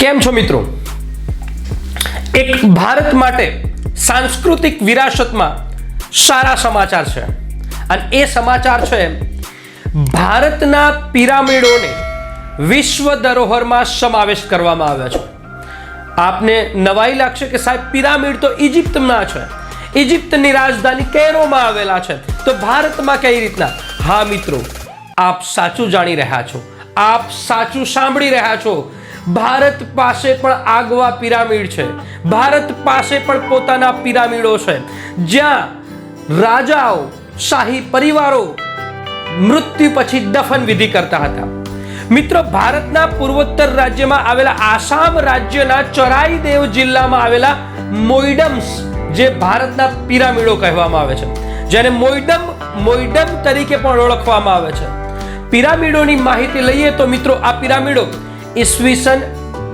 કેમ છો મિત્રો? એક ભારત માટે સાંસ્કૃતિક વિરાસતમાં સારા સમાચાર છે. અને એ સમાચાર છે, ભારતના પિરામિડોને વિશ્વ ધરોહરમાં સમાવેશ કરવામાં આવ્યા છે. આપને નવાઈ લાગશે કે સાહેબ, પિરામિડ તો ઇજિપ્તના છે. ઇજિપ્તની રાજધાની કેરોમાં આવેલા છે. તો ભારતમાં કઈ રીતના? હા મિત્રો, આપ સાચું જાણી રહ્યા છો. આપ સાચું સાંભળી રહ્યા છો. ભારત પાસે પણ આગવા પિરામિડ છે. ભારત પાસે પણ પોતાના પિરામિડો છે. જ્યાં રાજાઓ, શાહી પરિવારો મૃત્યુ પછી દફન વિધિ કરતા હતા. મિત્રો, ભારતના પૂર્વોત્તર રાજ્યમાં આવેલા આસામ રાજ્યના ચરાઈદેવ જિલ્લામાં આવેલા મોઈડમ્સ, જે ભારતના પિરામિડો કહેવામાં આવે છે. જેને મોઈડમ મોઈડમ તરીકે પણ ઓળખવામાં આવે છે. પિરામિડોની માહિતી લઈએ તો મિત્રો, આ પિરામિડો ઈસવીસન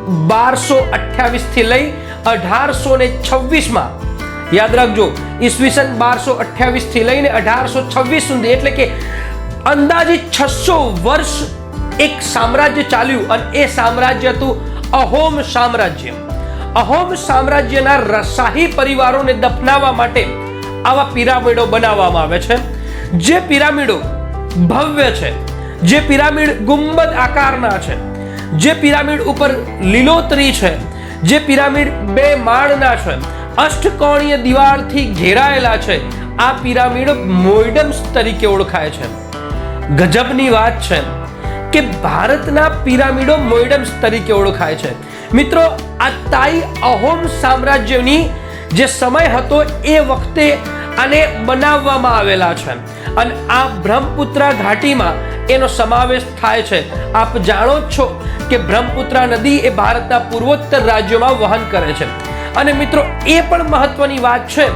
બારસો અઠ્યાવીસથી લઈ અઢારસો ને છવ્વીસમાં યાદ રાખજો, ઈસવીસન બારસો અઠ્યાવીસથી લઈને અઢારસો છવ્વીસ સુધી, એટલે કે અંદાજિત છસો વર્ષ એક સામ્રાજ્ય ચાલ્યું અને એ સામ્રાજ્ય હતું અહોમ સામ્રાજ્ય. અહોમ સામ્રાજ્યના ર- શાહી પરિવારોને દફનાવવા માટે આવા પિરામિડો બનાવવામાં આવે છે. જે પિરામિડો ભવ્ય છે, જે પિરામિડ ગુંબદ આકારના છે. જે પિરામિડ ઉપર લીલોતરી છે, જે પિરામિડ બે માળના છે, અષ્ટકોણીય દિવાળથી ઘેરાયેલા છે, આ પિરામિડ મોઇડમ્સ તરીકે ઓળખાય છે. ગજબની વાત છે કે ભારતના પિરામિડો મોઇડમ્સ તરીકે ઓળખાય છે. મિત્રો, આ તાઈ અહોમ સામ્રાજ્યની જે સમય હતો એ વખતે આને બનાવવામાં આવેલા છે. અને આ બ્રહ્મપુત્રા ઘાટીમાં એનો સમાવેશ થાય છે. આપ જાણો જ છો કે બ્રહ્મપુત્રા નદી એ ભારતના પૂર્વોત્તર રાજ્યોમાં વહન કરે છે. અને મિત્રો, એ પણ મહત્વની વાત છે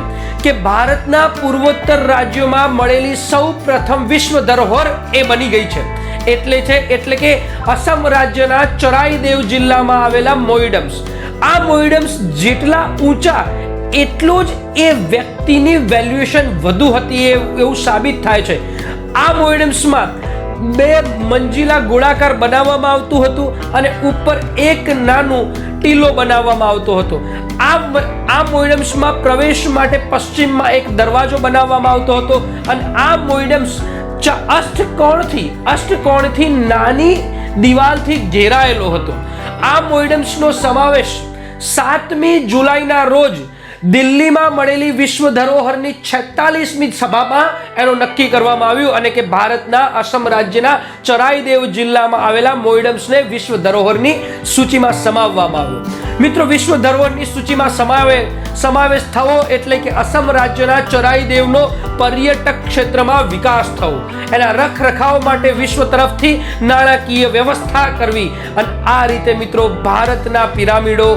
કે ભારતના પૂર્વોત્તર રાજ્યોમાં મળેલી સૌ પ્રથમ વિશ્વ ધરોહર એ બની ગઈ છે. એટલે છે, એટલે કે અસમ રાજ્યના ચરાઈદેવ જિલ્લામાં આવેલા મોઇડમ્સ આ મોઇડમ્સ જેટલા ઊંચા, એટલું જ એ વ્યક્તિની વેલ્યુએશન વધુ હતી એવું સાબિત થાય છે. આ મોઇડમ્સમાં બે મંજિલા ગોળાકાર બનાવવામાં આવતું હતું અને ઉપર એક નાનું ટીલો બનાવવામાં આવતો હતો. આ આ મોઇડમ્સમાં પ્રવેશ માટે પશ્ચિમમાં એક દરવાજો બનાવવામાં આવતો હતો અને આ મોઇડમ્સ અષ્ટકોણથી અષ્ટકોણથી નાની દિવાલથી ઘેરાયેલો હતો. આ મોઇડમ્સનો સમાવેશ સાતમી જુલાઈના રોજ દિલ્હીમાં મળેલી વિશ્વ ધરોહરની છેતાલીસમી સભામાં એનું નક્કી કરવામાં આવ્યું અને કે ભારતના અસમ રાજ્યના ચરાઈદેવ જિલ્લામાં આવેલા મોઇડમ્સને વિશ્વ ધરોહરની સૂચિમાં સમાવવામાં આવ્યું. મિત્રો, વિશ્વ ધરોહરની સૂચિમાં સમાવે, સમાવેશ થવો એટલે કે અસમ રાજ્યના ચરાઈદેવનો પર્યટક ક્ષેત્રમાં વિકાસ થવો. એના રખરખાવ માટે વિશ્વ તરફથી નાણાકીય વ્યવસ્થા કરવી. અને આ રીતે મિત્રો, ભારતના પિરામિડો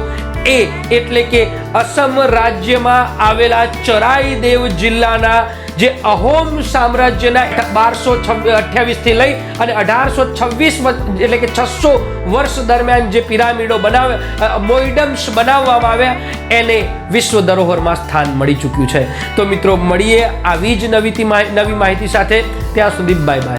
એ એટલે કે અસમ રાજ્યમાં આવેલા ચરાઈદેવ જિલ્લાના જે અહોમ સામ્રાજ્યના બારસો અઠ્યાવીસથી લઈ અને અઢારસો છવ્વીસ એટલે કે છસો વર્ષ દરમિયાન જે પિરામિડો બનાવે મોઇડમ્સ બનાવવામાં આવ્યા, એને વિશ્વ ધરોહરમાં સ્થાન મળી ચૂક્યું છે. તો મિત્રો, મળીએ આવી જ નવી નવી માહિતી સાથે. ત્યાં સુધી બાય બાય